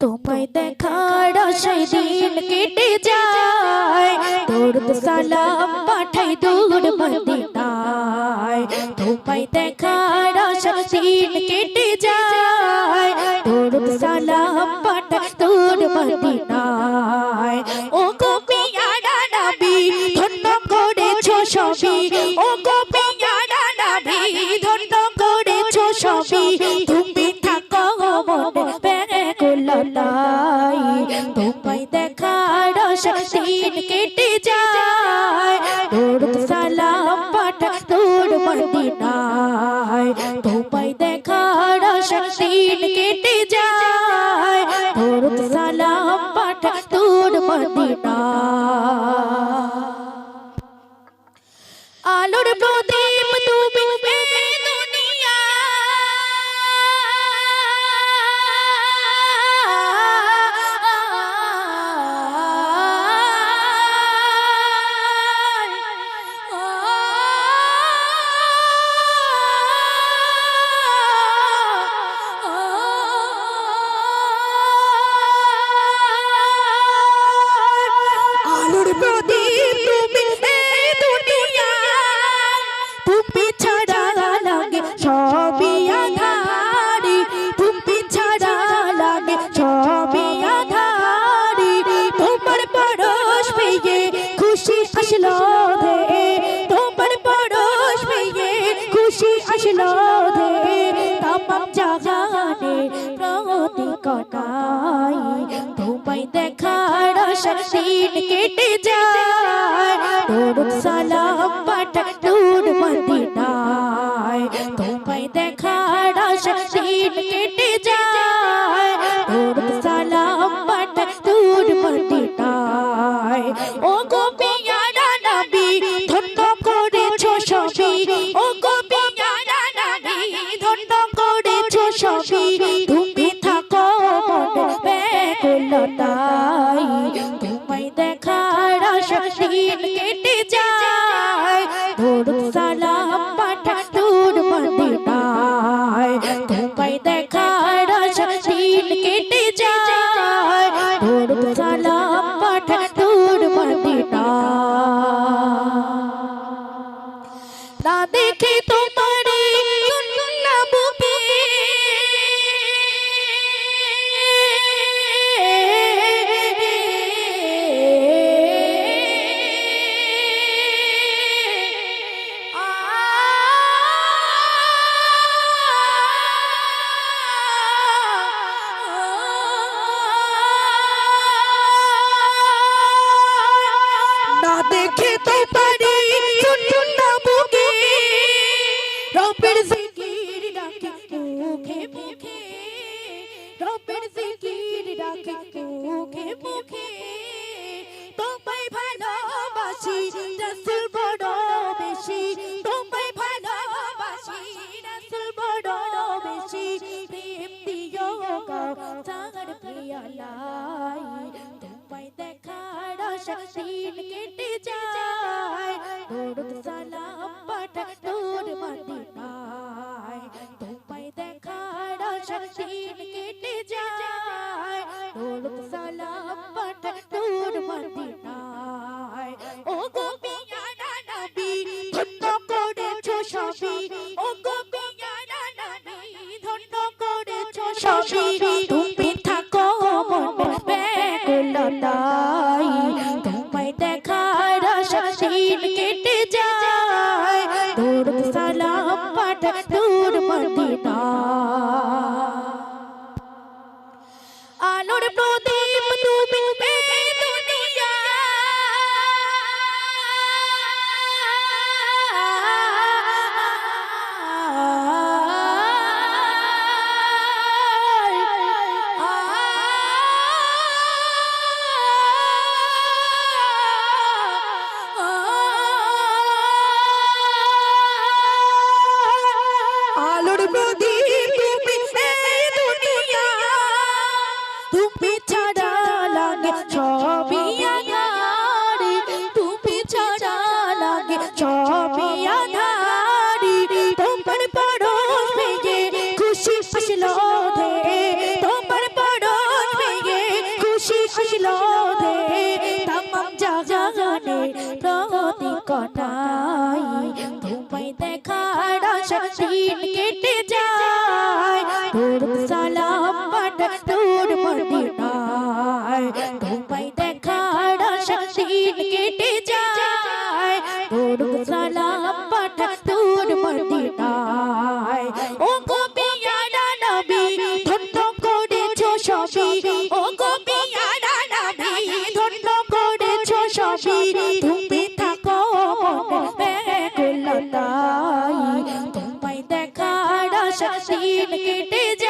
তোমায় দেখার আশায় দিন কেটে যায় দৌড় সালাম পাঠাই দূর মদিনায় তোমায় দেখার আশায় দিন কেটে যায় দেখার দিন কেটে যায়। দৌড় সালাম পাঠা দৌড় মদিনায়। তোমায় দেখার দিন কেটে যায়। দৌড় সালাম পাঠা দৌড় মদিনায়। আলোর প্রদীপ খুশি আসলো ধে তোমার পরশ পেয়ে খুশি আসলো ধে তামাম জাগানে প্রতি কটাই তোমায় দেখার দিন কেটে যায় দৌড় সালাম পাঠা দূর মদিনায় তোমায় দেখার দিন কেটে যায় ও থাকো মনে বেগুলতাই তোমায় দেখার দিন কেটে যায়। দৌড় সালাম পাঠা দূর মদিনায়। তোমায় কেটে যায়। পাঠা না দেখে ডাকে মুখে মুখে? তোমায় ভালোবাসি, রাসূল বড় বেশি। তোমায় ভালোবাসি, রাসূল বড় বেশি। প্রেম দিও গো সাগর প্রিয়ালাই তোমায় দেখার দিন কেটে যায়। দৌড় সালাম পাঠা দূর মদিনায়। তোমায় দেখার দিন কেটে যায়। দৌড় সালাম পাঠা দূর মদিনায়। ও গো পিয়ারা নবী, ধন্য করেছ সবই। ও গো পিয়ারা নবী, ধন্য করেছ সবই। তুমি থাকো বেগুলতাই তোমায় দেখার দিন কেটে যদি তুমি এই দুনিয়া, তুমি ছাড়া লাগে ছবি আধারি তুমি ছাড়া লাগে ছবি আধারি তোমার পরশ ভেঙে খুশি আসলো দে তোমার পরশ ভেঙে খুশি আসলো দে তামাম জাগানে কটাই। তোমায় দেখার আশা সবই ও ধন্য করেছ সবই তুমি থাকো ব্যাকুলতাই তোমায় দেখার আশা দিন কেটে যায়।